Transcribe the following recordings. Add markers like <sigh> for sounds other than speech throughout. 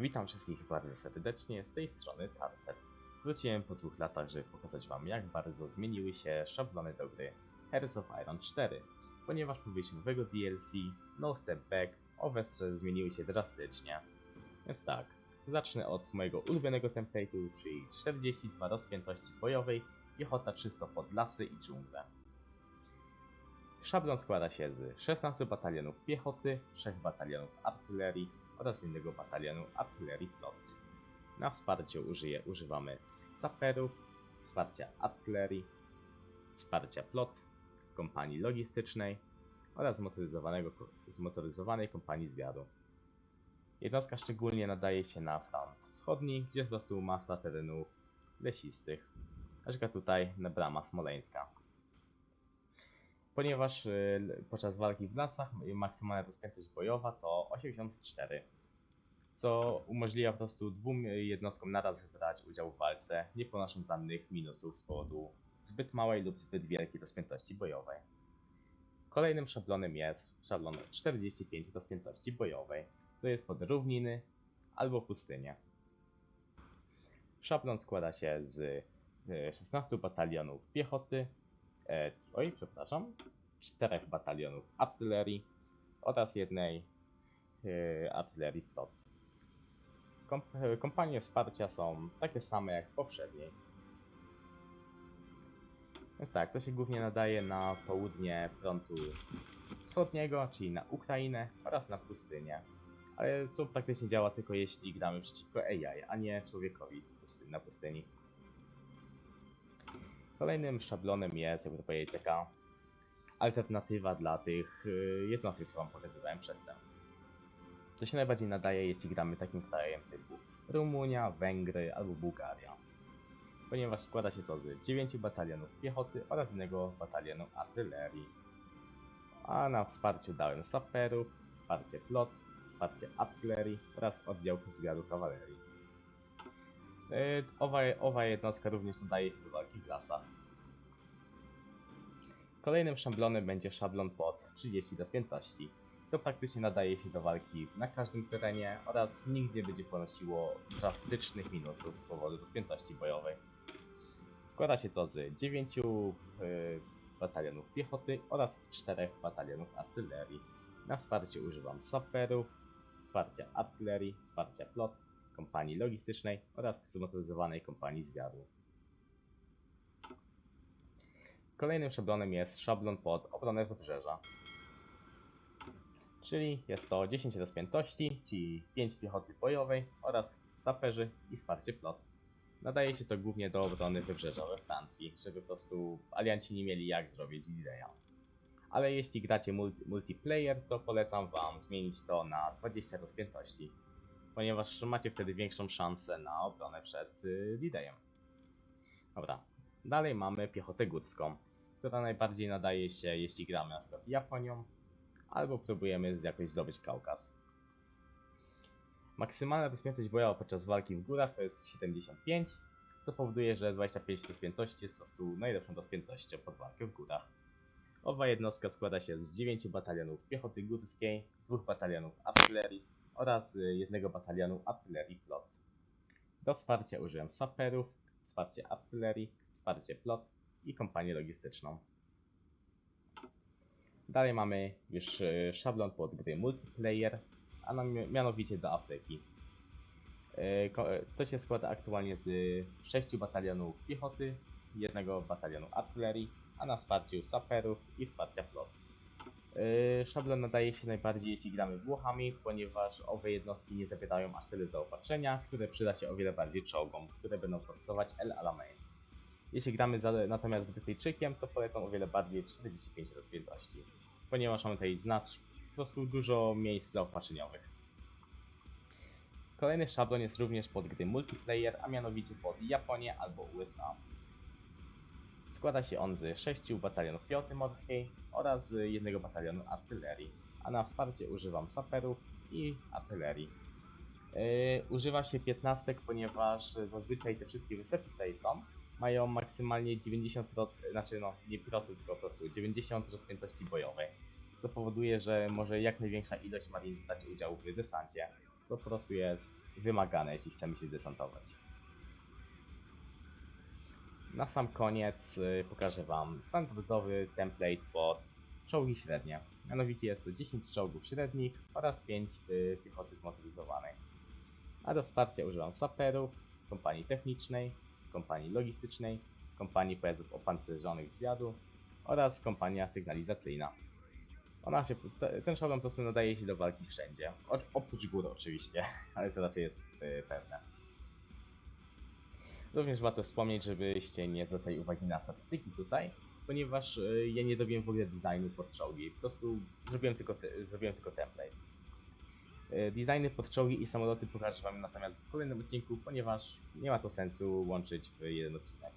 Witam wszystkich bardzo serdecznie, z tej strony Tarter. Wróciłem po dwóch latach, żeby pokazać wam jak bardzo zmieniły się szablony do gry Hearts of Iron 4, ponieważ po wyjściu nowego DLC, No Step Back, owe strony zmieniły się drastycznie. Więc tak, zacznę od mojego ulubionego template'u, czyli 42 rozpiętości bojowej, piechota 300 pod lasy i dżunglę. Szablon składa się z 16 batalionów piechoty, 3 batalionów artylerii oraz innego batalionu artylerii flot. Na wsparcie użyję, używamy saperów, wsparcia artylerii, wsparcia flot, kompanii logistycznej oraz zmotoryzowanego, zmotoryzowanej kompanii zwiadu. Jednostka szczególnie nadaje się na front wschodni, gdzie prostu masa terenów lesistych, przykład tutaj na brama smoleńska. Ponieważ y, podczas walki w lasach y, maksymalna rozpiętość bojowa to 84, co umożliwia po prostu dwóm jednostkom naraz brać udział w walce, nie ponosząc żadnych minusów z powodu zbyt małej lub zbyt wielkiej rozpiętości bojowej. Kolejnym szablonem jest szablon 45 rozpiętości bojowej, to jest pod równiny albo pustynię. Szablon składa się z y, 16 batalionów piechoty, e, oj, przepraszam, 4 batalionów artylerii oraz jednej e, artylerii flot. E, kompanie wsparcia są takie same jak w poprzedniej. Więc tak, to się głównie nadaje na południe frontu wschodniego, czyli na Ukrainę oraz na pustynię. Ale to praktycznie działa tylko jeśli gramy przeciwko AI, a nie człowiekowi na pustyni. Kolejnym szablonem jest, jakby to powiedzieć, taka alternatywa dla tych y, jednostek, co wam pokazywałem przedtem. To się najbardziej nadaje, jeśli gramy takim krajem typu Rumunia, Węgry albo Bułgaria. Ponieważ składa się to z 9 batalionów piechoty oraz jednego batalionu artylerii. A na wsparciu dałem saperów, wsparcie flot, wsparcie artylerii oraz oddział zwiadu kawalerii. Yy, Owa, owa jednostka również nadaje się do walki w lasach. Kolejnym szablonem będzie szablon pod 30 rozpiętości. To praktycznie nadaje się do walki na każdym terenie oraz nigdzie będzie ponosiło drastycznych minusów z powodu rozpiętości bojowej. Składa się to z 9 yy, batalionów piechoty oraz 4 batalionów artylerii. Na wsparcie używam saperów, wsparcia artylerii, wsparcia flot, kompanii logistycznej oraz zmotoryzowanej kompanii zwiadu. Kolejnym szablonem jest szablon pod obronę wybrzeża. Czyli jest to 10 rozpiętości, czyli 5 piechoty bojowej oraz saperzy i wsparcie flot. Nadaje się to głównie do obrony wybrzeża we Francji, żeby po prostu alianci nie mieli jak zrobić Lideja. Ale jeśli gracie multi multiplayer, to polecam wam zmienić to na 20 rozpiętości, ponieważ macie wtedy większą szansę na obronę przed y, Lidejem. Dobra, dalej mamy piechotę górską, która najbardziej nadaje się jeśli gramy na przykład Japonią, albo próbujemy jakoś zdobyć Kaukaz. Maksymalna rozpiętość bojowa podczas walki w górach to jest 75, co powoduje, że 25 rozpiętości jest po prostu najlepszą rozpiętością pod walkę w górach. Owa jednostka składa się z 9 batalionów piechoty górskiej, 2 batalionów artylerii oraz y, jednego batalionu artylerii flot. Do wsparcia użyłem saperów, wsparcie artylerii, wsparcie flot i kompanię logistyczną. Dalej mamy już y, szablon pod gry multiplayer, a mianowicie do Afryki. Y, To się składa aktualnie z 6 batalionów piechoty, jednego batalionu artylerii, a na wsparciu saperów i wsparcia flot. Y, Szablon nadaje się najbardziej jeśli gramy Włochami, ponieważ owe jednostki nie zawierają aż tyle zaopatrzenia, które przyda się o wiele bardziej czołgom, które będą forsować El Alamein. Jeśli gramy za, natomiast Brytyjczykiem, to polecam o wiele bardziej 45 rozpiętości, ponieważ mamy tutaj znacz, po prostu dużo miejsc zaopatrzeniowych. Kolejny szablon jest również pod gry multiplayer, a mianowicie pod Japonię albo USA. Składa się on z 6 batalionów piechoty morskiej oraz jednego batalionu artylerii, a na wsparcie używam saperów i artylerii. Yy, używa się 15, ponieważ zazwyczaj te wszystkie wysepki tutaj są, mają maksymalnie 90%, znaczy no nie procent, tylko po prostu 90 rozpiętości bojowej. To powoduje, że może jak największa ilość marin dać udział w desancie. To po prostu jest wymagane, jeśli chcemy się zdesantować. Na sam koniec y, pokażę Wam standardowy template pod czołgi średnie. Mianowicie jest to 10 czołgów średnich oraz 5 y, piechoty zmotoryzowanej. A do wsparcia używam saperów, kompanii technicznej, kompanii logistycznej, kompanii pojazdów opancerzonych zwiadu oraz kompania sygnalizacyjna. Ona się, te- ten szablon po prostu nadaje się do walki wszędzie. Oprócz góry oczywiście, <laughs> ale to raczej jest y, pewne. Również warto wspomnieć, żebyście nie zwracali uwagi na statystyki tutaj, ponieważ y, ja nie robiłem w ogóle designu pod czołgi. Po prostu zrobiłem tylko, te, zrobiłem tylko template. Y, Designy pod czołgi i samoloty pokażę Wam natomiast w kolejnym odcinku, ponieważ nie ma to sensu łączyć w jeden odcinek.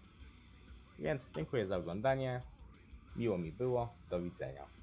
Więc dziękuję za oglądanie. Miło mi było. Do widzenia.